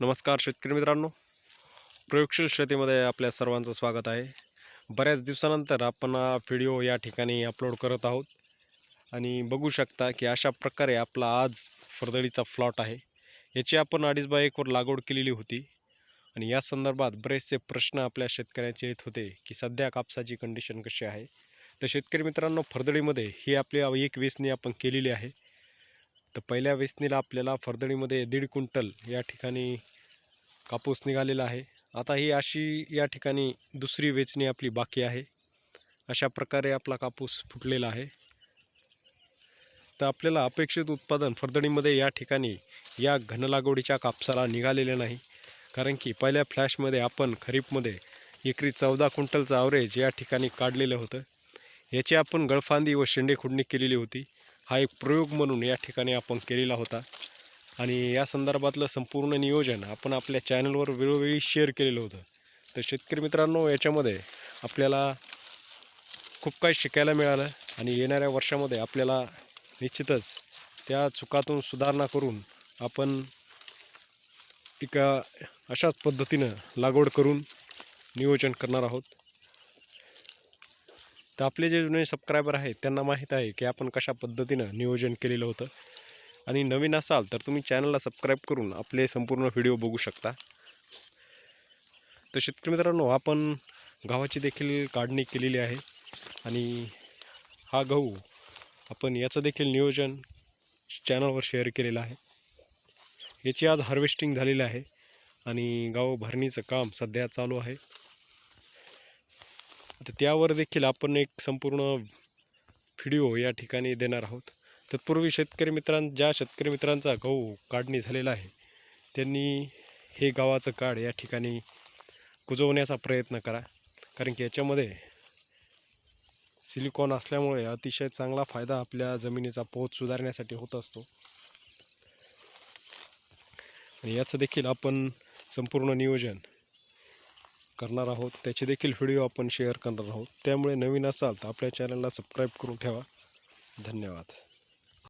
नमस्कार शेतकरी मित्रांनो. प्रयोगशील शेतीमध्ये आपल्या सर्वांचं स्वागत आहे. बऱ्याच दिवसानंतर आपण व्हिडिओ या ठिकाणी अपलोड करत आहोत. आणि बघू शकता की अशा प्रकारे आपला आज फरदळीचा फ्लॉट आहे. याची आपण अडीच बाय एकवर लागवड केलेली होती. आणि या संदर्भात बरेचसे प्रश्न आपल्या शेतकऱ्यांचे येत होते की सध्या कापसाची कंडिशन कशी आहे. तर शेतकरी मित्रांनो फरदळीमध्ये ही आपली एक वेचणी आपण केलेली आहे. तर पहिल्या वेचणीला आपल्याला फरदणीमध्ये दीड क्विंटल या ठिकाणी कापूस निघालेला आहे. आता ही अशी या ठिकाणी दुसरी वेचणी आपली बाकी आहे. अशा प्रकारे आपला कापूस फुटलेला आहे. तर आपल्याला अपेक्षित उत्पादन फरदणीमध्ये या ठिकाणी या घन लागवडीच्या कापसाला निघालेले नाही. कारण की पहिल्या फ्लॅशमध्ये आपण खरीपमध्ये एकरी चौदा क्विंटलचं ॲव्हरेज या ठिकाणी काढलेलं होतं. याची आपण गळफांदी व शेंडे खुडणी केलेली होती. हा एक प्रयोग म्हणून या ठिकाणी आपण केलेला होता. आणि या संदर्भातलं संपूर्ण नियोजन आपण आपल्या चॅनलवर वेळोवेळी शेअर केलेलं होतं. तर शेतकरी मित्रांनो याच्यामध्ये आपल्याला खूप काही शिकायला मिळालं आणि येणाऱ्या वर्षामध्ये आपल्याला निश्चितच त्या चुकातून सुधारणा करून आपण एका अशाच पद्धतीनं लागवड करून नियोजन करणार आहोत. तर आपले जे जुने सबस्क्रायबर आहेत त्यांना माहीत आहे की आपण कशा पद्धतीनं नियोजन केलेलं होतं. आणि नवीन असाल तर तुम्ही चॅनलला सबस्क्राईब करून आपले संपूर्ण व्हिडिओ बघू शकता. तर शेतकरी मित्रांनो आपण गव्हाची देखील काढणी केलेली आहे. आणि हा गहू आपण याचं देखील नियोजन चॅनलवर शेअर केलेलं आहे. याची आज हार्वेस्टिंग झालेली आहे. आणि गाव भरणीचं काम सध्या चालू आहे. तर त्यावर देखील आपण एक संपूर्ण व्हिडिओ या ठिकाणी देणार आहोत. तत्पूर्वी शेतकरी मित्रां ज्या शेतकरी मित्रांचा गहू काढणी झालेला आहे त्यांनी हे गावाचं काढ या ठिकाणी कुजवण्याचा प्रयत्न करा. कारण की याच्यामध्ये सिलिकॉन असल्यामुळे अतिशय चांगला फायदा आपल्या जमिनीचा पोत सुधारण्यासाठी होत असतो. आणि याचं देखील आपण संपूर्ण नियोजन करणार आहोत. त्याचे देखील व्हिडिओ आपण शेअर करणार आहोत. त्यामुळे नवीन असाल तर आपल्या चॅनलला सबस्क्राईब करून ठेवा. धन्यवाद.